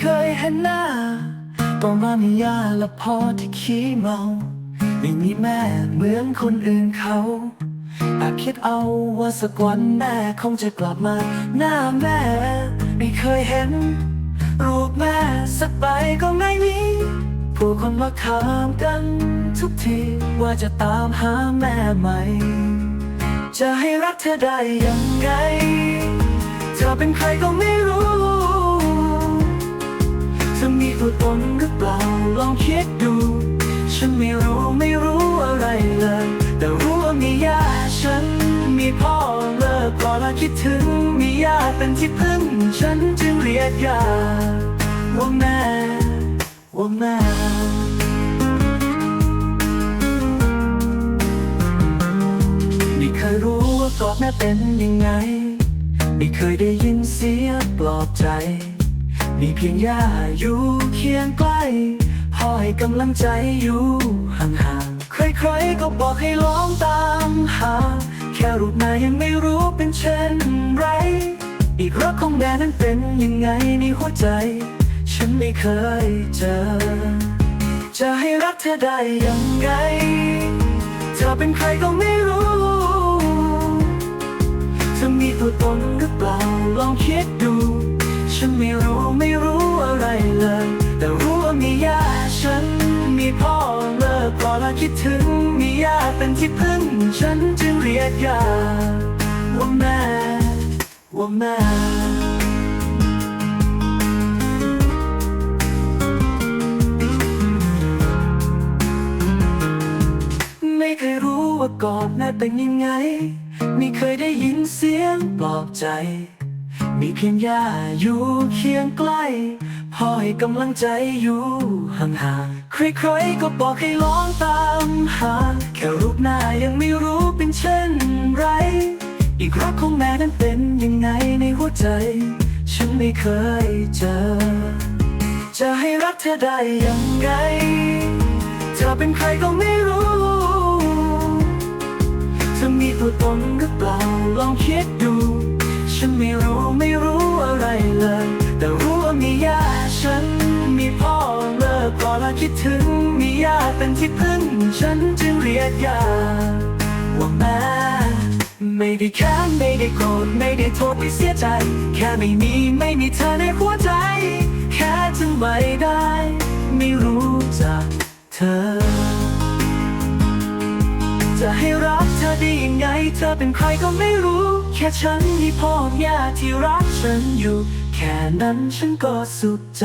เคยเห็นหน้าต่อมามียาและพ่อที่ขี้เมาไม่มีแม่เหมือนคนอื่นเขาแอบคิดเอาว่าสักวันแม่คงจะกลับมาหน้าแม่ ไม่เคยเห็น รูปแม่สักใบก็ไม่มีผู้คนมาถามกัน ทุกทีว่าจะตามหาแม่ไหม จะให้รักเธอได้ยังไง เธอเป็นใครก็ไม่รู้ ตัวตนหรือเปล่าลองคิดดู ฉันไม่รู้ไม่รู้อะไรเลย แต่รู้ว่ามีญาฉันมีพ่อเลิกก่อนและคิดถึงมีญาเป็นที่พึ่ง ฉันจึงเรียกญาว่าแม่ว่าแม่ไม่เคยรู้ว่ากอดแม่เป็นยังไง ไม่เคยได้ยินเสียงปลอบใจ มีเพียงย่าอยู่เคียงใกล้พอให้กำลังใจอยู่ห่างๆ ใครๆก็บอกให้ลองตามหา แค่รูปหน้ายังไม่รู้เป็นเช่นไร อีกรักของแม่นั้นเป็นยังไงในหัวใจ ฉันไม่เคยเจอ จะให้รักเธอได้ยังไง เธอเป็นใครก็ไม่รู้ เธอมีตัวตนหรือเปล่าลองคิดดู ฉันไม่รู้ ฉันจึงเรียกยาว่าแม่ว่าแม่ไม่เคยรู้ว่ากอดแม่เป็นยังไง ไม่เคยได้ยินเสียงปลอบใจ มีเพียงย่าอยู่เคียงใกล้พอให้กำลังใจอยู่ห่างๆ ใครๆก็บอกให้ลองตามหา แค่รูปหน้ายังไม่รู้เป็นเช่นไร อีกรักของแม่นั้นเป็นยังไงในหัวใจ ฉันไม่เคยเจอ จะให้รักเธอได้ยังไง เธอเป็นใครก็ไม่รู้ เธอมีตัวตนหรือเปล่าลองคิดดู ฉันไม่รู้ไม่รู้อะไรเลย แต่รู้ว่ามีญาติฉันมีพ่อเลิกก่อนและคิดถึงมีญาติเป็นที่พึ่ง ฉันจึงเรียกญาว่าแม่ไม่ได้แค้นไม่ได้โกรธไม่ได้โทษไม่เสียใจ แค่ไม่มีไม่มีเธอในหัวใจ แค่จะไม่ได้ ไม่รู้จักเธอจะให้รักเธอได้ยังไง เธอเป็นใครก็ไม่รู้ ค่ฉันมีพ่อแม่ที่รักฉันอยู่ แค่นั้นฉันก็สุขใจ